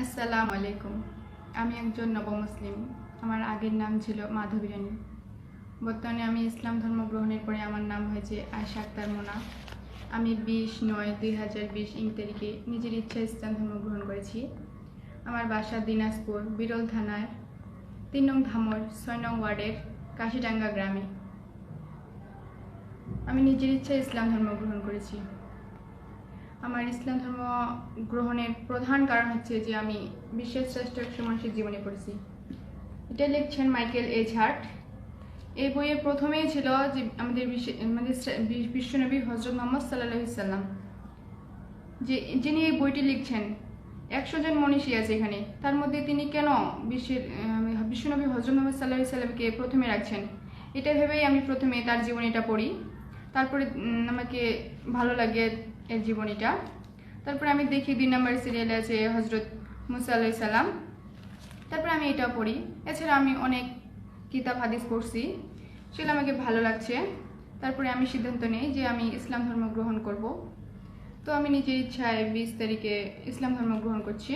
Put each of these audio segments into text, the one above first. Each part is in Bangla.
আসসালামু আলাইকুম। আমি একজন নবমুসলিম আমার আগের নাম ছিল মাধবী রানী। বর্তমানে আমি ইসলাম ধর্ম গ্রহণের পরে আমার নাম হয়েছে আয়সা আক্তার মোনা। আমি বিশ নয় দুই হাজার বিশ ইং তারিখে নিজের ইচ্ছা ইসলাম ধর্ম গ্রহণ করেছি। আমার বাসা দিনাজপুর, বিরল থানার তিন নং ধামর ছয় নং ওয়ার্ডের কাশিডাঙ্গা গ্রামে। আমি নিজের ইচ্ছা ইসলাম ধর্ম গ্রহণ করেছি। আমার ইসলাম ধর্ম গ্রহণের প্রধান কারণ হচ্ছে যে আমি বিশ্বের শ্রেষ্ঠ একশো মানুষের জীবনে পড়েছি। এটা লিখছেন মাইকেল এইচ হার্ট এই বইয়ে প্রথমেই ছিল যে আমাদের বিশ্ব বিশ্বনবী হজরত মোহাম্মদ সাল্লাহ সাল্লাম। যে, যিনি এই বইটি লিখছেন, একশো জন মনীষী আছে এখানে। তার মধ্যে তিনি কেন বিশ্বের বিশ্বনবী হজরত মোহাম্মদ সাল্লাহ সাল্লামকে প্রথমে রাখছেন? এটা ভেবেই আমি প্রথমে তার জীবনীটা পড়ি। তারপরে আমাকে ভালো লাগে এর জীবনীটা। তারপরে আমি দেখি দুই নম্বর সিরিয়ালে আছে হজরত মুসা সাল্লাম তারপরে আমি এটা পড়ি। এছাড়া আমি অনেক কিতাব, হাদিস পড়ছি, সেগুলো আমাকে ভালো লাগছে। তারপরে আমি সিদ্ধান্ত নিই যে আমি ইসলাম ধর্ম গ্রহণ করব। তো আমি নিজের ইচ্ছায় বিশ তারিখে ইসলাম ধর্ম গ্রহণ করছি।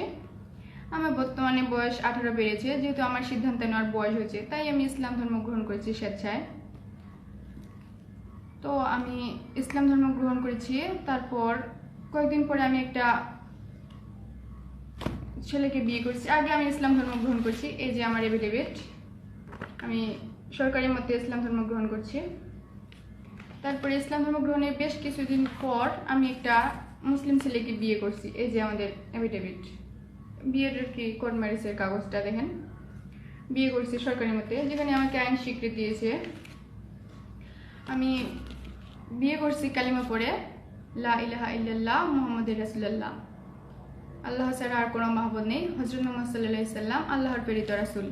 আমার বর্তমানে বয়স আঠারো বেড়েছে, যেহেতু আমার সিদ্ধান্ত নেওয়ার বয়স হয়েছে, তাই আমি ইসলাম ধর্ম গ্রহণ করেছি স্বেচ্ছায়। তো আমি ইসলাম ধর্ম গ্রহণ করেছি। তারপর কয়েকদিন পরে আমি একটা ছেলেকে বিয়ে করছি। আগে আমি ইসলাম ধর্ম গ্রহণ করছি, এই যে আমার এভিডেভিট আমি সরকারি মতে ইসলাম ধর্ম গ্রহণ করছি। তারপরে ইসলাম ধর্ম গ্রহণের বেশ কিছুদিন পর আমি একটা মুসলিম ছেলেকে বিয়ে করছি, এই যে আমাদের এভিডেভিট বিয়ের কি কোর্ট ম্যারেজের কাগজটা দেখেন। বিয়ে করছি সরকারি মতে, যেখানে আমাকে আইন স্বীকৃতি দিয়েছে। আমি বিয়ে করছি কালিমা পড়ে, লা ইলাহা ইল্লাল্লাহ মুহাম্মদুর রাসূলুল্লাহ। আল্লাহ ছাড়া আর কোনো মাহবুদ নেই হজরত মোহাম্মদ সাল্লাহ সাল্লাম, আল্লাহর প্রেরিত রাসূল।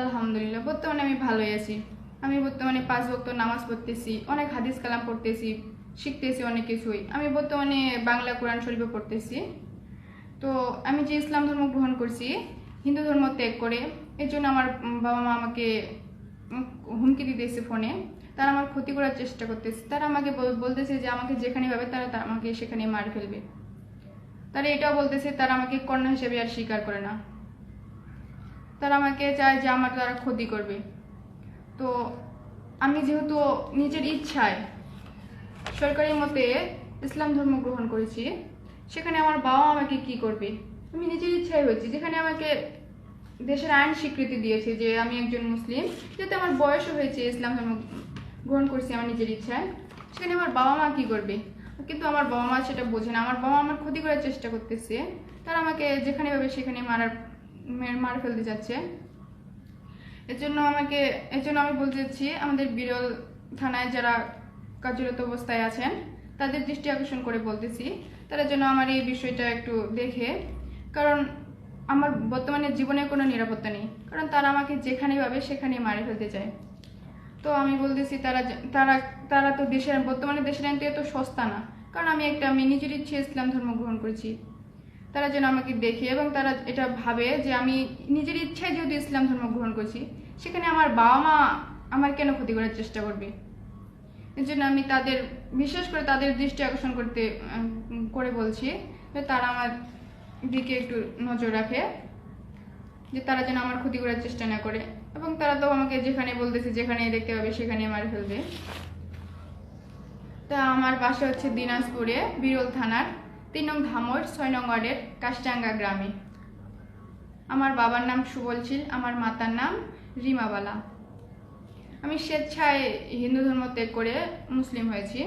আলহামদুলিল্লাহ, বর্তমানে আমি ভালোই আছি। আমি বর্তমানে পাঁচ বক্ত নামাজ পড়তেছি, অনেক হাদিস কালাম পড়তেছি, শিখতেছি অনেক কিছুই। আমি বর্তমানে বাংলা কোরআন শরীফে পড়তেছি। তো আমি যে ইসলাম ধর্ম গ্রহণ করছি, হিন্দু ধর্ম ত্যাগ করে, এর জন্য আমার বাবা মা আমাকে হুমকি দিতেছে ফোনে। তারা আমার ক্ষতি করার চেষ্টা করতেছে। তারা আমাকে বলতেছে যে আমাকে যেখানে পাবে তারা আমাকে সেখানে মার ফেলবে। তারা এটাও বলতেছে, তারা আমাকে কন্যা হিসেবে আর স্বীকার করে না। তারা আমাকে চায় যে আমার তারা ক্ষতি করবে। তো আমি যেহেতু নিজের ইচ্ছায় সরকারি মতে ইসলাম ধর্ম গ্রহণ করেছি, সেখানে আমার বাবা আমাকে কি করবে? আমি নিজের ইচ্ছায় হয়েছি। যেখানে আমাকে দেশের আইন স্বীকৃতি দিয়েছে যে আমি একজন মুসলিম যেহেতু আমার বয়সও হয়েছে, ইসলাম ধর্ম গ্রহণ করছি আমার নিজের ইচ্ছায়, সেখানে আমার বাবা মা কি করবে? কিন্তু আমার বাবা মা সেটা বোঝে না। আমার বাবা আমার ক্ষতি করার চেষ্টা করতেছে। তারা আমাকে যেখানে পাবে সেখানে মারার, মার ফেলতে যাচ্ছে এর জন্য আমাকে এর জন্য আমি বলতে চাচ্ছি, আমাদের বিরল থানায় যারা কার্যরত অবস্থায় আছেন, তাদের দৃষ্টি আকর্ষণ করে বলতেছি। তারা যেন আমার এই বিষয়টা একটু দেখে। কারণ আমার বর্তমানে জীবনে কোনো নিরাপত্তা নেই। কারণ তারা আমাকে যেখানে পাবে সেখানেই মারে ফেলতে চায়। তো আমি বলতেছি, তারা তারা তারা তো দেশের, বর্তমানে দেশের আইন তো এত সস্তা না। কারণ আমি একটা, আমি নিজের ইচ্ছে ইসলাম ধর্ম গ্রহণ করেছি। তারা যেন আমাকে দেখে এবং তারা এটা ভাবে যে আমি নিজের ইচ্ছায় যেহেতু ইসলাম ধর্ম গ্রহণ করছি, সেখানে আমার বাবা মা আমার কেন ক্ষতি করার চেষ্টা করবে? এর জন্য আমি তাদের, বিশেষ করে তাদের দৃষ্টি আকর্ষণ করতে করে বলছি তারা আমার দিকে একটু নজর রাখে, যে তারা যেন আমার ক্ষতি করার চেষ্টা না করে। এবং তারা তো আমাকে যেখানে বলতেছে যেখানে দেখতে পাবে সেখানে মারে ফেলবে। তা আমার বাসা হচ্ছে দিনাজপুরে, বিরল থানার, তিন নং ধামর ছয় নং ওয়ার্ডের কাশটাঙ্গা গ্রামে। আমার বাবার নাম সুবলশীল আমার মাতার নাম রিমাবালা। আমি স্বেচ্ছায় হিন্দু ধর্ম ত্যাগ করে মুসলিম হয়েছি।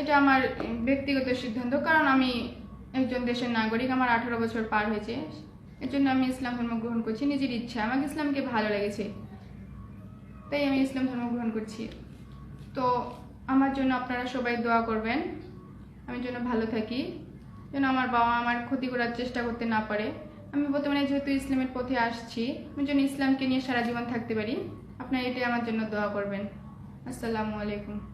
এটা আমার ব্যক্তিগত সিদ্ধান্ত, কারণ আমি একজন দেশের নাগরিক আমার আঠারো বছর পার হয়েছে। এর জন্য আমি ইসলাম ধর্ম গ্রহণ করছি, নিজের ইচ্ছা। আমাকে ইসলামকে ভালো লেগেছে। তাই আমি ইসলাম ধর্ম গ্রহণ করছি। তো আমার জন্য আপনারা সবাই দোয়া করবেন। আমি যেন ভালো থাকি। যেন আমার বাবা আমার ক্ষতি করার চেষ্টা করতে না পারে। আমি বর্তমানে যেহেতু ইসলামের পথে আসছি, আমি যেন ইসলামকে নিয়ে সারা জীবন থাকতে পারি। আপনারা এটাই আমার জন্য দোয়া করবেন। আসসালামু আলাইকুম।